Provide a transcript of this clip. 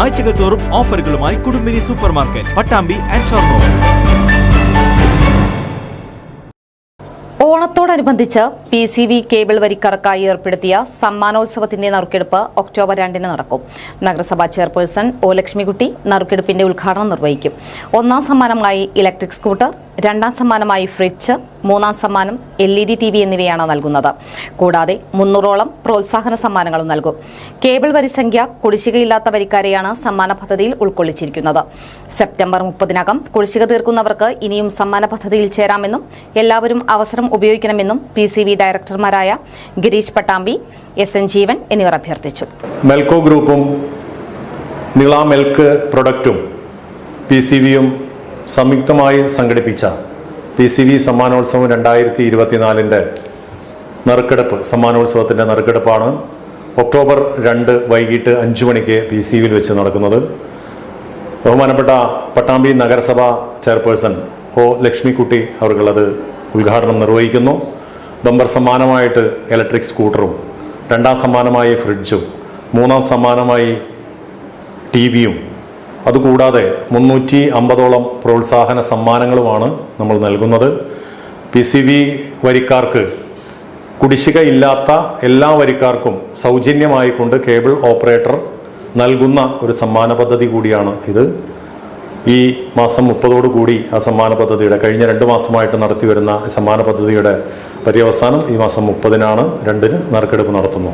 ആഴ്ചകൾ തോറും ഓഫറുകളുമായി Kudumbini super market Pattambi and Shornur. ഓണത്തോടനുബന്ധിച്ച് പി സി വി കേബിൾ വരിക്കാർക്കായി ഏർപ്പെടുത്തിയ സമ്മാനോത്സവത്തിന്റെ നറുക്കെടുപ്പ് ഒക്ടോബർ രണ്ടിന് നടക്കും. നഗരസഭാ ചെയർപേഴ്സൺ ഒ ലക്ഷ്മിക്കുട്ടി നറുക്കെടുപ്പിന്റെ ഉദ്ഘാടനം നിർവഹിക്കും. ഒന്നാം സമ്മാനമായി ഇലക്ട്രിക് സ്കൂട്ടർ രണ്ടാം സമ്മാനമായി ഫ്രിഡ്ജ് മൂന്നാം സമ്മാനം L E D T V എന്നിവയാണ് നൽകുന്നത്. കൂടാതെ മുന്നൂറോളം പ്രോത്സാഹന സമ്മാനങ്ങളും നൽകും. കേബിൾ വരിസംഖ്യ കുടിശ്ശികയില്ലാത്ത വരിക്കാരെയാണ് സമ്മാന പദ്ധതിയിൽ ഉൾക്കൊള്ളിച്ചിരിക്കുന്നത്. സെപ്റ്റംബർ മുപ്പതിനകം കുടിശ്ശിക തീർക്കുന്നവർക്ക് ഇനിയും സമ്മാന പദ്ധതിയിൽ ചേരാമെന്നും എല്ലാവരും അവസരം ഉപയോഗിക്കണമെന്നും പി സി വി ഡയറക്ടർമാരായ ഗിരീഷ് പട്ടാമ്പി എസ് എൻ ജീവൻ എന്നിവർ അഭ്യർത്ഥിച്ചു. മെൽക്കോ ഗ്രൂപ്പും നിള മെൽക്ക് പ്രൊഡക്റ്റും പി സി വിയും സംയുക്തമായി സംഘടിപ്പിച്ച പി സി വി സമ്മാനോത്സവം രണ്ടായിരത്തി ഇരുപത്തിനാലിന്റെ നറുക്കെടുപ്പ് സമ്മാനോത്സവത്തിന്റെ നറുക്കെടുപ്പാണ് ഒക്ടോബർ രണ്ട് വൈകിട്ട് അഞ്ചു മണിക്ക് പി സി വിയിൽ വെച്ച് നടക്കുന്നത്. ബഹുമാനപ്പെട്ട പട്ടാമ്പി നഗരസഭ ചെയർപേഴ്സൺ ഒ ലക്ഷ്മിക്കുട്ടി അവർക്കുള്ളത് ഉദ്ഘാടനം നിർവഹിക്കുന്നു. ബമ്പർ സമ്മാനമായിട്ട് ഇലക്ട്രിക് സ്കൂട്ടറും രണ്ടാം സമ്മാനമായി ഫ്രിഡ്ജും മൂന്നാം സമ്മാനമായി ടി വിയും അതുകൂടാതെ മുന്നൂറ്റി അമ്പതോളം പ്രോത്സാഹന സമ്മാനങ്ങളുമാണ് നമ്മൾ നൽകുന്നത്. പി സി വി വരിക്കാർക്ക് കുടിശ്ശിക ഇല്ലാത്ത എല്ലാ വരിക്കാർക്കും സൗജന്യമായി കൊണ്ട് കേബിൾ ഓപ്പറേറ്റർ നൽകുന്ന ഒരു സമ്മാന പദ്ധതി കൂടിയാണ് ഇത്. ഈ മാസം മുപ്പതോടു കൂടി ആ സമ്മാന പദ്ധതിയുടെ കഴിഞ്ഞ രണ്ട് മാസമായിട്ട് നടത്തി വരുന്ന സമ്മാന പദ്ധതിയുടെ പര്യവസാനം ഈ മാസം മുപ്പതിനാണ്. രണ്ടിന് നറുക്കെടുപ്പ് നടത്തുന്നു.